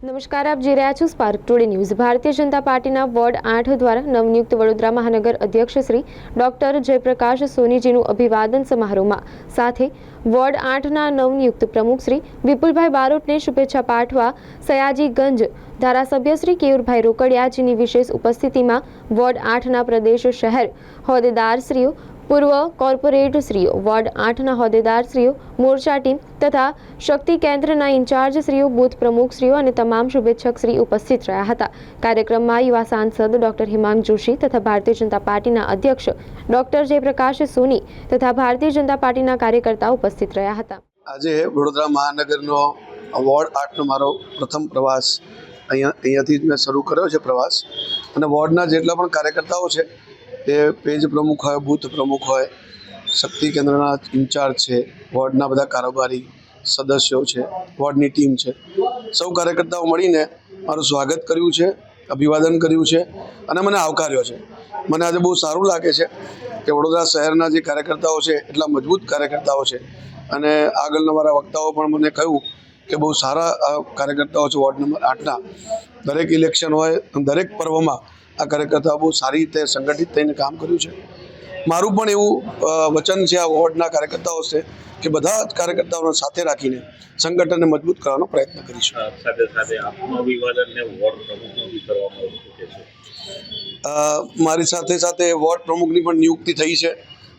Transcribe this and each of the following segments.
નમસ્કાર, આપ જોઈ રહ્યા છો spark today news Bharatiya Janata પાર્ટીના વોર્ડ આઠ દ્વારા નવનિયુક્ત વડોદરા મહાનગર અધ્યક્ષ શ્રી ડોક્ટર જયપ્રકાશ સોનીજીનું અભિવાદન સમારોહમાં. સાથે વોર્ડ આઠના નવનિયુક્ત પ્રમુખ શ્રી વિપુલભાઈ બારોટને શુભેચ્છા પાઠવા સયાજીગંજ ધારાસભ્ય શ્રી કેયુરભાઈ રોકડિયાજીની વિશેષ ઉપસ્થિતિમાં વોર્ડ આઠના પ્રદેશ શહેર હોદ્દેદારશ્રીઓ પૂર્વ કોર્પોરેટશ્રીઓ વોર્ડ આઠના હોદ્દેદારશ્રીઓ મોરચા ટીમ તથા શક્તિ કેન્દ્રના ઇન્ચાર્જશ્રીઓ પ્રમુખ પ્રમુખશ્રીઓ અને તમામ શુભેચ્છકશ્રી ઉપસ્થિત રહ્યા હતા. કાર્યક્રમમાં યુવા સાંસદ ડોક્ટર હિમાંગ જોશી તથા ભારતીય જનતા પાર્ટીના અધ્યક્ષ ડોક્ટર જયપ્રકાશ સોની તથા ભારતીય જનતા પાર્ટીના કાર્યકર્તાઓ ઉપસ્થિત રહ્યા હતા. આજે વડોદરા મહાનગરનો વોર્ડ આઠનો મારો પ્રથમ પ્રવાસ. અહીંયા, અહીંયાથી જ મેં શરૂ કર્યો છે પ્રવાસ. અને વોર્ડના જેટલા પણ કાર્યકર્તાઓ છે એ પેજ પ્રમુખ હોય, બૂથ પ્રમુખ હોય, શક્તિ કેન્દ્રના ઇન્ચાર્જ છે, વોર્ડના બધા કારોબારી સદસ્યો છે, વોર્ડની ટીમ છે. સૌ કાર્યકર્તાઓ મળીને મારું સ્વાગત કર્યું છે, અભિવાદન કર્યું છે અને મને આવકાર્યો છે. મને આજે બહુ સારું લાગે છે કે વડોદરા શહેરના જે કાર્યકર્તાઓ છે, એટલા મજબૂત કાર્યકર્તાઓ છે અને આગળના મારા વક્તાઓ પણ મને કહ્યું કે બહુ સારા કાર્યકર્તાઓ છે વોર્ડ નંબર આઠના. દરેક ઇલેક્શન હોય દરેક પર્વમાં આ કાર્યકર્તાઓ બહુ સારી રીતે સંગઠિત થઈને કામ કર્યું છે. મારું પણ એવું વચન છે આ વોર્ડના કાર્યકર્તાઓ છે કે બધા જ કાર્યકર્તાઓને સાથે રાખીને સંગઠનને મજબૂત કરવાનો પ્રયત્ન કરીશું. સાથે સાથે આપનું વોર્ડ પ્રમુખનું કરવામાં આવ્યું મારી સાથે સાથે વોર્ડ પ્રમુખની પણ નિયુક્તિ થઈ છે.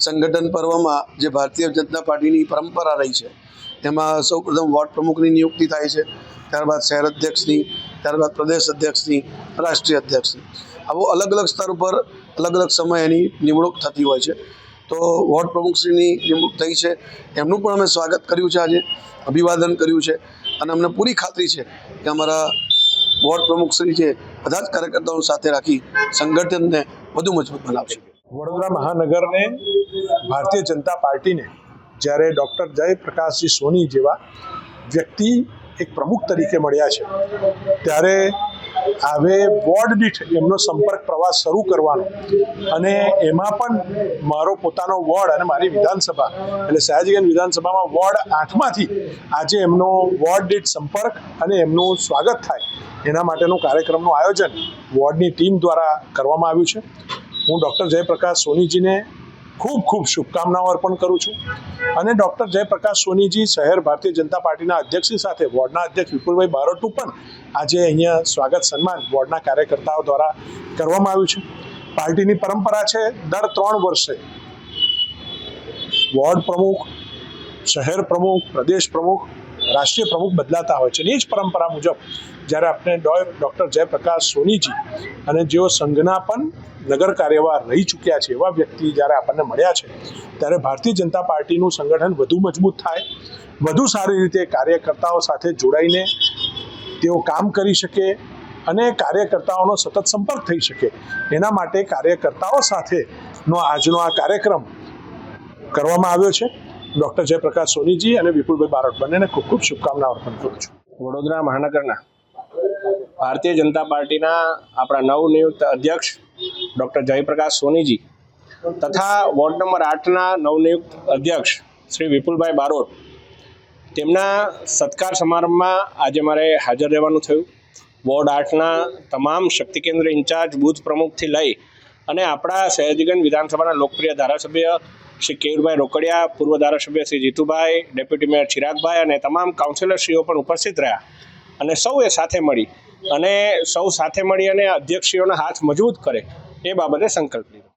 સંગઠન પર્વમાં જે ભારતીય જનતા પાર્ટીની પરંપરા રહી છે એમાં સૌપ્રથમ વોર્ડ પ્રમુખની નિયુક્તિ થાય છે, ત્યારબાદ શહેર અધ્યક્ષની, ત્યારબાદ પ્રદેશ અધ્યક્ષની, રાષ્ટ્રીય અધ્યક્ષની. આવો અલગ અલગ સ્તર ઉપર અલગ અલગ સમય એની નિમણૂક થતી હોય છે. તો વોર્ડ પ્રમુખશ્રીની નિમણૂક થઈ છે. એમનું પણ અમે સ્વાગત કર્યું છે આજે, અભિવાદન કર્યું છે. અને અમને પૂરી ખાતરી છે કે અમારા વોર્ડ પ્રમુખશ્રી છે, બધા જ કાર્યકર્તાઓ સાથે રાખી સંગઠનને વધુ મજબૂત બનાવશે વડોદરા મહાનગરને ભારતીય જનતા પાર્ટીને જ્યારે ડૉક્ટર જયપ્રકાશજી સોની જેવા વ્યક્તિ એક પ્રમુખ તરીકે મળ્યા છે, ત્યારે હવે વોર્ડ દીઠ એમનો સંપર્ક પ્રવાસ શરૂ કરવાનો અને એમાં પણ મારો પોતાનો વોર્ડ અને મારી વિધાનસભા, એટલે સયાજીગંજ વિધાનસભામાં વોર્ડ આઠમાંથી આજે એમનો વોર્ડ દીઠ સંપર્ક અને એમનું સ્વાગત થાય એના માટેનું કાર્યક્રમનું આયોજન વોર્ડની ટીમ દ્વારા કરવામાં આવ્યું છે. હું ડૉક્ટર જયપ્રકાશ સોનીજીને ખૂબ ખૂબ શુભકામનાઓ અર્પણ કરું છું. અને ડૉક્ટર જયપ્રકાશ સોનીજી શહેર ભારતીય જનતા પાર્ટીના અધ્યક્ષની સાથે વોર્ડના અધ્યક્ષ વિપુલભાઈ બારોટનું પણ આજે અહીંયા સ્વાગત સન્માન વોર્ડના કાર્યકર્તાઓ દ્વારા કરવામાં આવ્યું છે. પાર્ટીની પરંપરા છે, દર ત્રણ વર્ષે વોર્ડ પ્રમુખ, શહેર પ્રમુખ, પ્રદેશ પ્રમુખ, રાષ્ટ્રીય પ્રમુખ બદલાતા હોય છે. એ જ પરંપરા મુજબ જ્યારે આપણે ડૉક્ટર જયપ્રકાશ સોનીજી અને જેઓ સંઘના પણ નગર કાર્યવાહ રહી ચૂક્યા છે એવા વ્યક્તિ જ્યારે આપણને મળ્યા છે, ત્યારે ભારતીય જનતા પાર્ટીનું સંગઠન વધુ મજબૂત થાય, વધુ સારી રીતે કાર્યકર્તાઓ સાથે જોડાઈને તેઓ કામ કરી શકે અને કાર્યકર્તાઓનો સતત સંપર્ક થઈ શકે. એના માટે કાર્યકર્તાઓ સાથેનો આજનો આ કાર્યક્રમ કરવામાં આવ્યો છે. ડૉક્ટર જયપ્રકાશ સોનીજી અને વિપુલભાઈ બારોટ બંનેને ખૂબ ખૂબ શુભકામનાઓ અર્પણ કરું છું. વડોદરા મહાનગરના ભારતીય જનતા પાર્ટીના આપણા નવનિયુક્ત અધ્યક્ષ ડૉક્ટર જયપ્રકાશ સોનીજી તથા વોર્ડ નંબર આઠના નવનિયુક્ત અધ્યક્ષ શ્રી વિપુલભાઈ બારોટ. તેમના સત્કાર સમારંભમાં આજે મારે હાજર રહેવાનું થયું. વોર્ડ આઠના તમામ શક્તિ કેન્દ્ર ઇન્ચાર્જ, બૂથ પ્રમુખથી લઈ અને આપણા સહેજગંજ વિધાનસભાના લોકપ્રિય ધારાસભ્ય શ્રી કેયુરભાઈ રોકડિયા, પૂર્વ ધારાસભ્ય શ્રી જીતુભાઈ, ડેપ્યુટી મેયર ચિરાગભાઈ અને તમામ કાઉન્સિલરશ્રીઓ પણ ઉપસ્થિત રહ્યા. અને સૌએ સાથે મળી અને સૌ સાથે મળી અને અધ્યક્ષીઓના હાથ મજબૂત કરે એ બાબતે સંકલ્પ લીધો.